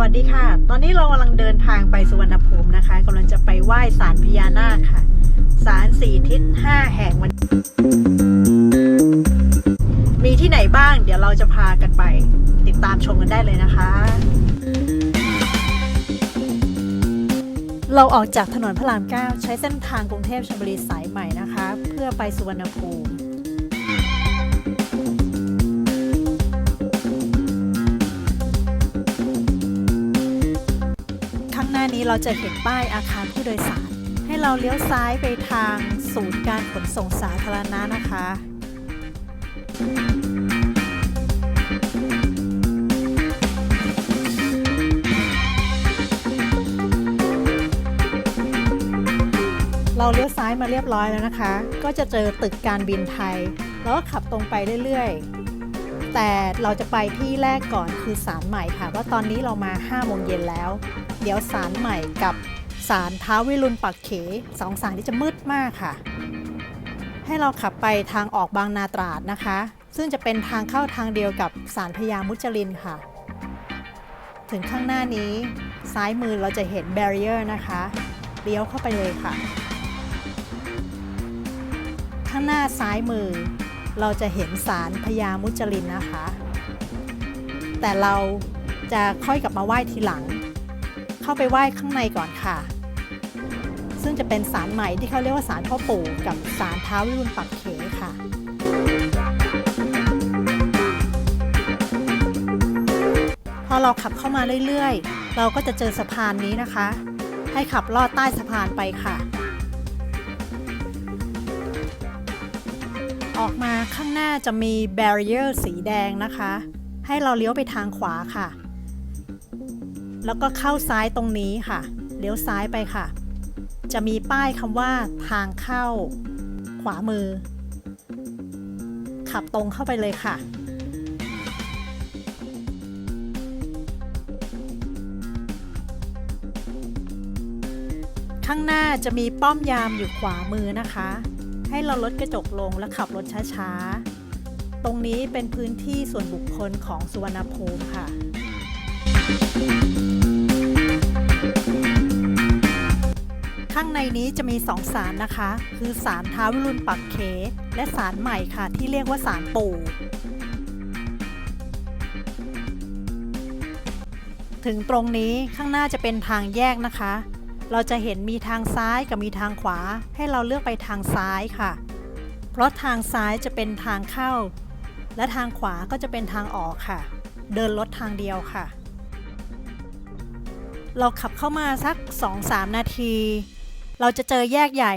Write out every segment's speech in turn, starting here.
วัสดีค่ะ ตอนนี้เรากำลังเดินทางไปสุวรรณภูมินะคะกำลังจะไปไหว้ศาลพญานาคค่ะศาลสี่ทิศห้าแห่งวัน มีที่ไหนบ้าง เดี๋ยวเราจะพากันไป ติดตามชมกันได้เลยนะคะ เราออกจากถนนพระราม9ใช้เส้นทางกรุงเทพชลบุรีสายใหม่นะคะ เพื่อไปสุวรรณภูมิ จะเห็นป้ายอาคารผู้โดยสาร ให้เราเลี้ยวซ้ายไปทางศูนย์การขนส่งสาธารณะนะคะ เราเลี้ยวซ้ายมาเรียบร้อยแล้วนะคะ ก็จะเจอตึกการบินไทย แล้วก็ขับตรงไปเรื่อยๆแต่เราจะไปที่แรกก่อนคือศาลใหม่ค่ะว่าตอนนี้เรามา5โมงเย็นแล้ว เดี๋ยวศาลใหม่กับศาลท้าววิรุณปักเขสองศาลที่จะมืดมากค่ะ ให้เราขับไปทางออกบางนาตราดนะคะ ซึ่งจะเป็นทางเข้าทางเดียวกับศาลพญามุจลินค่ะ ถึงข้างหน้านี้ซ้ายมือเราจะเห็นแบเรียร์นะคะเลี้ยวเข้าไปเลยค่ะ ข้างหน้าซ้ายมือ เราจะเห็นศาลพญามุจลินนะคะ แต่เราจะค่อยกลับมาไหว้ทีหลัง เข้าไปไหว้ข้างในก่อนค่ะ ซึ่งจะเป็นศาลใหม่ที่เขาเรียกว่าศาลพ่อปู่กับศาลท้าววิรุณปักเขค่ะพอเราขับเข้ามาเรื่อยๆ เราก็จะเจอสะพานนี้นะคะ ให้ขับลอดใต้สะพานไปค่ะ ออกมาข้างหน้าจะมีแบรเ e อร์สีแดงนะคะ ให้เราเลี้ยวไปทางขวาค่ะ แล้วก็เข้าซ้ายตรงนี้ค่ะ เลี้ยวซ้ายไปค่ะ จะมีป้ายคำว่าทางเข้า ขวามือ ขับตรงเข้าไปเลยค่ะ ข้างหน้าจะมีป้อมยามอยู่ขวามือนะคะ ให้เราลดกระจกลงและขับรถช้าๆ ตรงนี้เป็นพื้นที่ส่วนบุคคลของสุวรรณภูมิค่ะ ข้างในนี้จะมีสองศาลนะคะ คือศาลท้าวิรุณปักเข และศาลใหม่ค่ะ ที่เรียกว่าศาลปู่ถึงตรงนี้ข้างหน้าจะเป็นทางแยกนะคะ เราจะเห็นมีทางซ้ายกับมีทางขวา ให้เราเลือกไปทางซ้ายค่ะ เพราะทางซ้ายจะเป็นทางเข้า และทางขวาก็จะเป็นทางออกค่ะ เดินรถทางเดียวค่ะ เราขับเข้ามาสัก 2-3 นาที เราจะเจอแยกใหญ่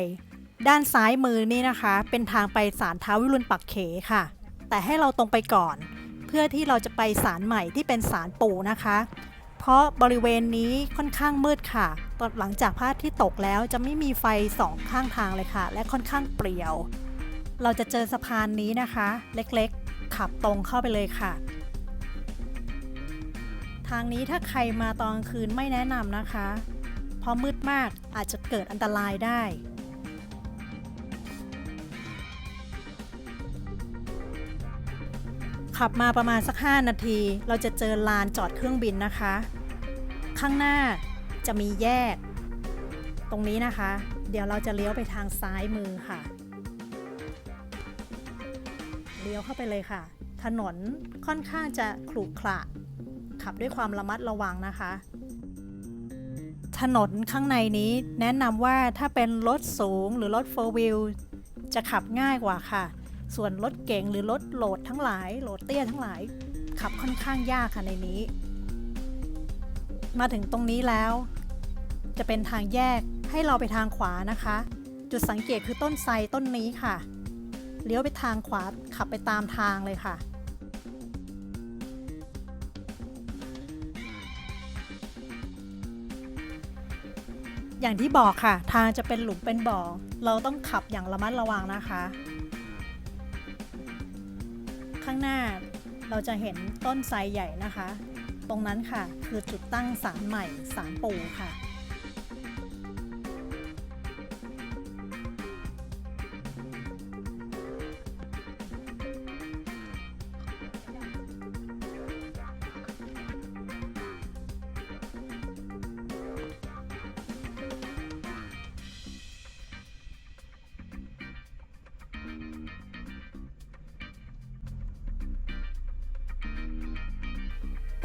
ด้านซ้ายมือนี่นะคะ เป็นทางไปศาลท้าววิรุณปักเขค่ะ แต่ให้เราตรงไปก่อน เพื่อที่เราจะไปศาลใหม่ที่เป็นศาลปู่นะคะ เพราะบริเวณนี้ค่อนข้างมืดค่ะ ตอนหลังจากพระอาที่ตกแล้วจะไม่มีไฟสองข้างทางเลยค่ะ และค่อนข้างเปลี่ยว เราจะเจอสะพานนี้นะคะ เล็กๆ ขับตรงเข้าไปเลยค่ะทางนี้ถ้าใครมาตอนคืนไม่แนะนำนะคะ เพราะมืดมากอาจจะเกิดอันตรายได้ ขับมาประมาณสัก 5 นาที เราจะเจอลานจอดเครื่องบินนะคะ ข้างหน้าจะมีแยก ตรงนี้นะคะ เดี๋ยวเราจะเลี้ยวไปทางซ้ายมือค่ะ เลี้ยวเข้าไปเลยค่ะ ถนนค่อนข้างจะขรุขระขับด้วยความระมัดระวังนะคะ ถนนข้างในนี้แนะนำว่าถ้าเป็นรถสูงหรือรถ4 wheel จะขับง่ายกว่าค่ะ ส่วนรถเก๋งหรือรถโหลดทั้งหลาย โหลดเตี้ยทั้งหลาย ขับค่อนข้างยากค่ะในนี้ มาถึงตรงนี้แล้ว จะเป็นทางแยกให้เราไปทางขวานะคะ จุดสังเกตคือต้นไทรต้นนี้ค่ะ เลี้ยวไปทางขวาขับไปตามทางเลยค่ะ อย่างที่บอกค่ะ ทางจะเป็นหลุมเป็นบ่อ เราต้องขับอย่างระมัดระวังนะคะ ข้างหน้าเราจะเห็นต้นไทรใหญ่นะคะ ตรงนั้นค่ะ คือจุดตั้งศาลใหม่ศาลปู่ค่ะ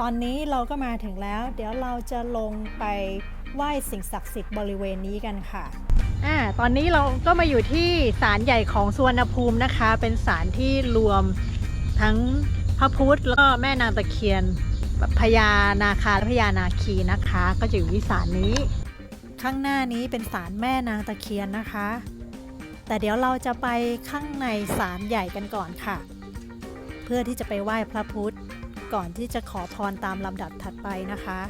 ตอนนี้เราก็มาถึงแล้ว เดี๋ยวเราจะลงไปไหว้สิ่งศักดิ์สิทธิ์บริเวณนี้กันค่ะอ่าตอนนี้เราก็มาอยู่ที่ศาลใหญ่ของสุวรรณภูมินะคะ เป็นศาลที่รวมทั้งพระพุทธแล้วก็แม่นางตะเคียนพญานาคาและพญานาคีนะคะ ก็จะอยู่ที่ศาลนี้ ข้างหน้านี้เป็นศาลแม่นางตะเคียนนะคะ แต่เดี๋ยวเราจะไปข้างในศาลใหญ่กันก่อนค่ะ เพื่อที่จะไปไหว้พระพุทธ ก่อนที่จะขอพรตามลำดับถัดไปนะคะ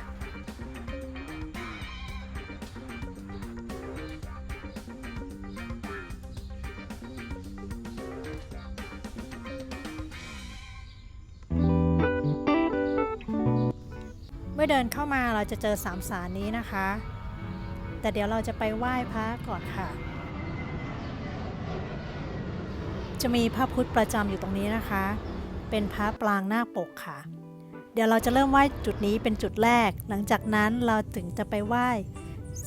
เมื่อเดินเข้ามาเราจะเจอสามสารนี้นะคะ แต่เดี๋ยวเราจะไปไหว้พระก่อนค่ะ จะมีพระพุทธประจำอยู่ตรงนี้นะคะ เป็นพระปรางหน้าปกค่ะ เดี๋ยวเราจะเริ่มไหว้จุดนี้เป็นจุดแรก หลังจากนั้นเราถึงจะไปไหว้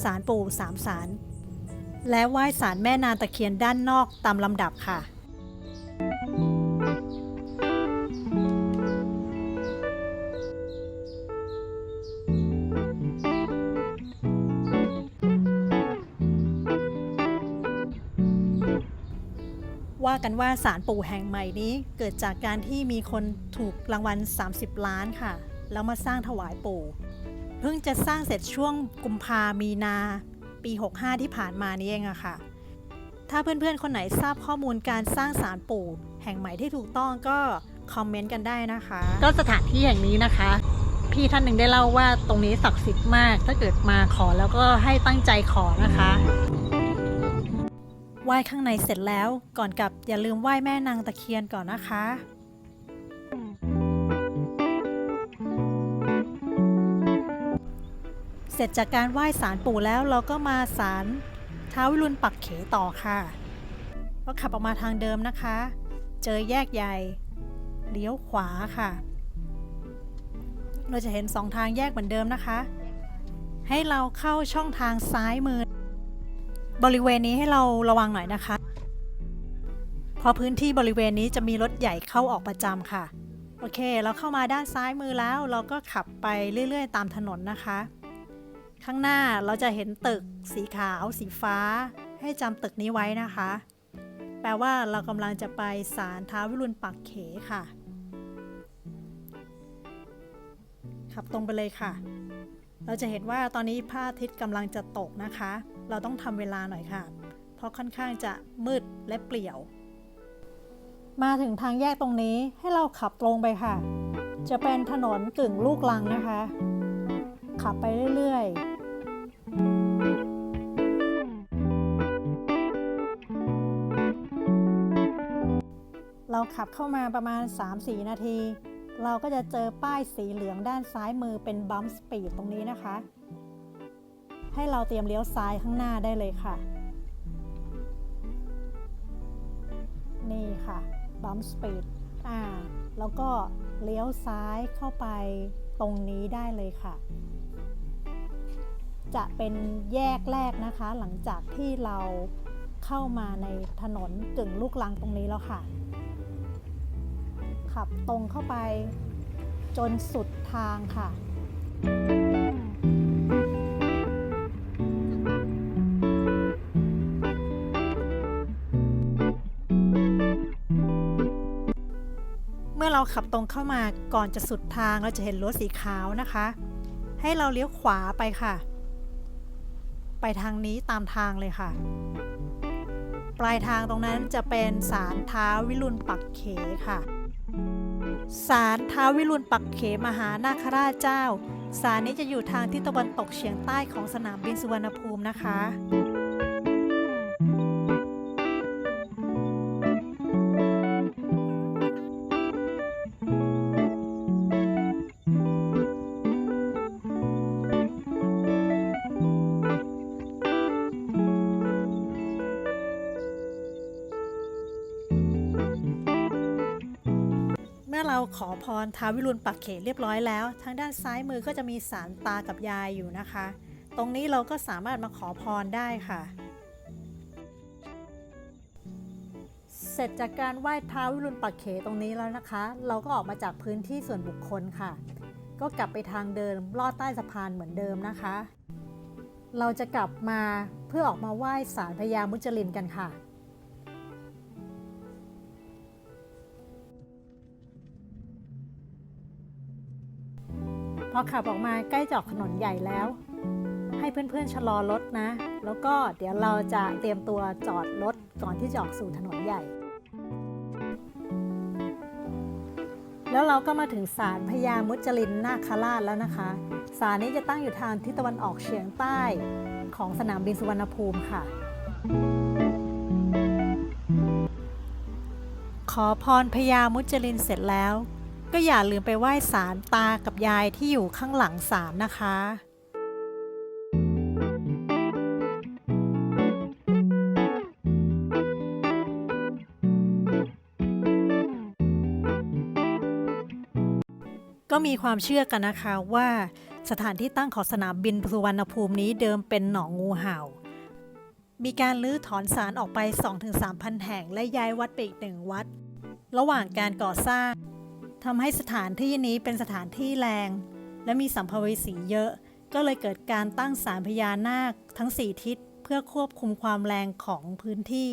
ศาลปู่สามศาลและไหว้ศาลแม่นางตะเคียนด้านนอกตามลำดับค่ะ กันว่าศาลปู่แห่งใหม่นี้เกิดจากการที่มีคนถูกรางวัล 30 ล้านค่ะ แล้วมาสร้างถวายปู่ เพิ่งจะสร้างเสร็จช่วงกุมภามีนาปี 65 ที่ผ่านมานี้เองอะค่ะ ถ้าเพื่อนๆ คนไหนทราบข้อมูลการสร้างศาลปู่ แห่งใหม่ที่ถูกต้องก็คอมเมนต์กันได้นะคะ ก็สถานที่แห่งนี้นะคะ พี่ท่านหนึ่งได้เล่าว่าตรงนี้ศักดิ์สิทธิ์มาก ถ้าเกิดมาขอแล้วก็ให้ตั้งใจขอนะคะ ไหว้ข้างในเสร็จแล้ว ก่อนกลับอย่าลืมไหว้แม่นางตะเคียนก่อนนะคะเสร็จจากการไหว้ศาลปู่แล้วเราก็มาศาลท้าววิรุณปักเขต่อค่ะ ก็ขับออกมาทางเดิมนะคะ เจอแยกใหญ่เลี้ยวขวาค่ะ เราจะเห็นสองทางแยกเหมือนเดิมนะคะ ให้เราเข้าช่องทางซ้ายมือ บริเวณนี้ให้เราระวังหน่อยนะคะเพราะพื้นที่บริเวณนี้จะมีรถใหญ่เข้าออกประจำค่ะ โอเค เราเข้ามาด้านซ้ายมือแล้ว เราก็ขับไปเรื่อย ๆ ตามถนนนะคะ ข้างหน้าเราจะเห็นตึกสีขาว สีฟ้า ให้จำตึกนี้ไว้นะคะ แปลว่าเรากำลังจะไปศาลท้าววิรุณปักเขค่ะ ขับตรงไปเลยค่ะ เราจะเห็นว่าตอนนี้พระอาทิตย์กำลังจะตกนะคะ เราต้องทำเวลาหน่อยค่ะ เพราะค่อนข้างจะมืดและเปลี่ยว มาถึงทางแยกตรงนี้ให้เราขับตรงไปค่ะ จะเป็นถนนกึ่งลูกลังนะคะ ขับไปเรื่อยๆ เราขับเข้ามาประมาณ 3-4 นาที เราก็จะเจอป้ายสีเหลืองด้านซ้ายมือเป็นบัมสปีดตรงนี้นะคะ ให้เราเตรียมเลี้ยวซ้ายข้างหน้าได้เลยค่ะ นี่ค่ะบัมสปีดอ่าแล้วก็เลี้ยวซ้ายเข้าไปตรงนี้ได้เลยค่ะ จะเป็นแยกแรกนะคะ หลังจากที่เราเข้ามาในถนนกึ่งลูกลังตรงนี้แล้วค่ะ ขับตรงเข้าไปจนสุดทางค่ะ อเราขับตรงเข้ามาก่อนจะสุดทางเราจะเห็นรถสีขาวนะคะ ให้เราเลี้ยวขวาไปค่ะ ไปทางนี้ตามทางเลยค่ะ ปลายทางตรงนั้นจะเป็นศาลท้าววิรุณปักเขค่ะศาลท้าววิรุณปักเขมหานาคราชเจ้าศาลนี้จะอยู่ทางทิศตะวันตกเฉียงใต้ของสนามบินสุวรรณภูมินะคะ มื่อเราขอพรท้าววิรุณปักเขตเรียบร้อยแล้ว ทางด้านซ้ายมือก็จะมีสารตากับยายอยู่นะคะ ตรงนี้เราก็สามารถมาขอพรได้ค่ะ เสร็จจากการไหว้ท้าววิรุณปักเขตรงนี้แล้วนะคะ เราก็ออกมาจากพื้นที่ส่วนบุคคลค่ะ ก็กลับไปทางเดิมลอดใต้สะพานเหมือนเดิมนะคะ เราจะกลับมาเพื่อออกมาไหว้ศาลพญามุจลินกันค่ะ พอขับออกมาใกล้จะออกถนนใหญ่แล้ว ให้เพื่อนๆชะลอรถนะ แล้วก็เดี๋ยวเราจะเตรียมตัวจอดรถก่อนที่จะออกสู่ถนนใหญ่ แล้วเราก็มาถึงศาลพญามุจลินนาคราชแล้วนะคะศาลนี้จะตั้งอยู่ทางทิศตะวันออกเฉียงใต้ของสนามบินสุวรรณภูมิค่ะ ขอพรพญามุจลินเสร็จแล้ว ก็อย่าลืมไปไหว้ศาลตากับยายที่อยู่ข้างหลังศาลนะคะก็มีความเชื่อกันนะคะว่าสถานที่ตั้งของสนามบินสุวรรณภูมินี้เดิมเป็นหนองงูเห่า มีการลื้อถอนสารออกไป 2-3,000 แห่งและย้ายวัดไปอีกหนึ่งวัด ระหว่างการก่อสร้าง ทำให้สถานที่นี้เป็นสถานที่แรง และมีสัมภเวสีเยอะ ก็เลยเกิดการตั้งศาลพญานาคทั้ง4ทิศเพื่อควบคุมความแรงของพื้นที่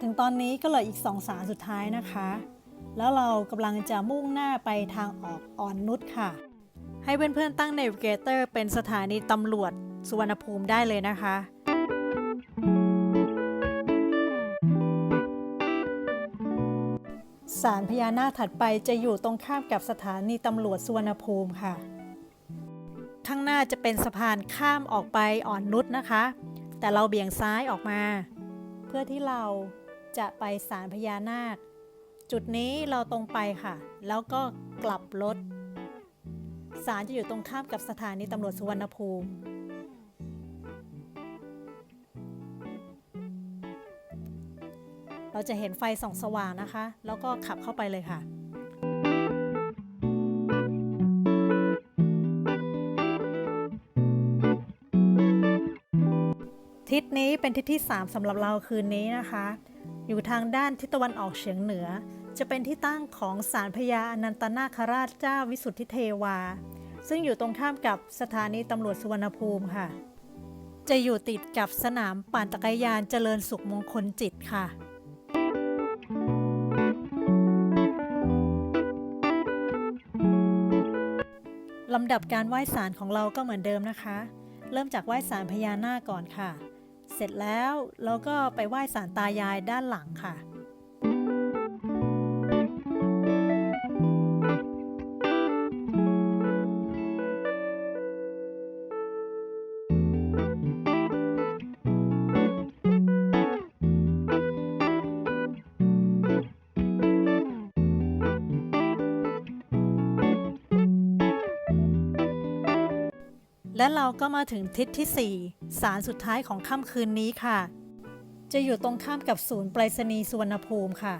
ถึงตอนนี้ก็เหลืออีกสองศาลสุดท้ายนะคะ แล้วเรากำลังจะมุ่งหน้าไปทางออกอ่อนนุชค่ะ ให้เพื่อนๆตั้ง Navigator เป็นสถานีตำรวจสุวรรณภูมิได้เลยนะคะ ศาลพญานาคถัดไปจะอยู่ตรงข้ามกับสถานีตำรวจสุวรรณภูมิค่ะ ข้างหน้าจะเป็นสะพานข้ามออกไปอ่อนนุชนะคะ แต่เราเบี่ยงซ้ายออกมา เพื่อที่เราจะไปศาลพญานาค จุดนี้เราตรงไปค่ะ แล้วก็กลับรถศาลจะอยู่ตรงข้ามกับสถานีตำรวจสุวรรณภูมิ เราจะเห็นไฟส่องสว่างนะคะ แล้วก็ขับเข้าไปเลยค่ะ ทิศนี้เป็นทิศที่ 3สำหรับเราคืนนี้นะคะ อยู่ทางด้านทิศตะวันออกเฉียงเหนือ จะเป็นที่ตั้งของศาลพญาอนันตนาคราชเจ้าวิสุทธิเทวา ซึ่งอยู่ตรงข้ามกับสถานีตำรวจสุวรรณภูมิค่ะจะอยู่ติดกับสนามปั่นจักรยานเจริญสุขมงคลจิตค่ะ ลำดับการไหว้ศาลของเราก็เหมือนเดิมนะคะ เริ่มจากไหว้ศาลพญานาคก่อนค่ะ เสร็จแล้วเราก็ไปไหว้ศาลตายายด้านหลังค่ะ และเราก็มาถึงทิศที่ 4 สารสุดท้ายของค่ำคืนนี้ค่ะ จะอยู่ตรงข้ามกับศูนย์ไปรษณีย์สุวรรณภูมิค่ะ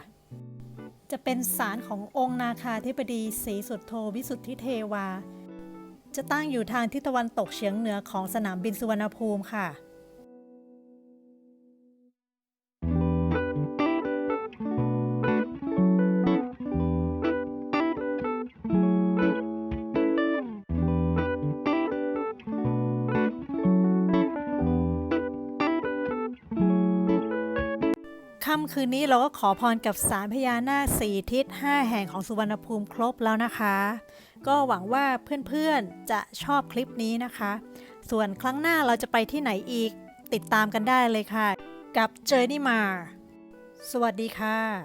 จะเป็นสารขององค์นาคาธิบดีศรีสุดโทวิสุทธิเทวา จะตั้งอยู่ทางทิศตะวันตกเฉียงเหนือของสนามบินสุวรรณภูมิค่ะ ค่ำคืนนี้เราก็ขอพรกับสารพญานาคสี่ทิศ 5 แห่งของสุวรรณภูมิครบแล้วนะคะ ก็หวังว่าเพื่อนๆจะชอบคลิปนี้นะคะ ส่วนครั้งหน้าเราจะไปที่ไหนอีกติดตามกันได้เลยค่ะ กับเจอร์นี่มา สวัสดีค่ะ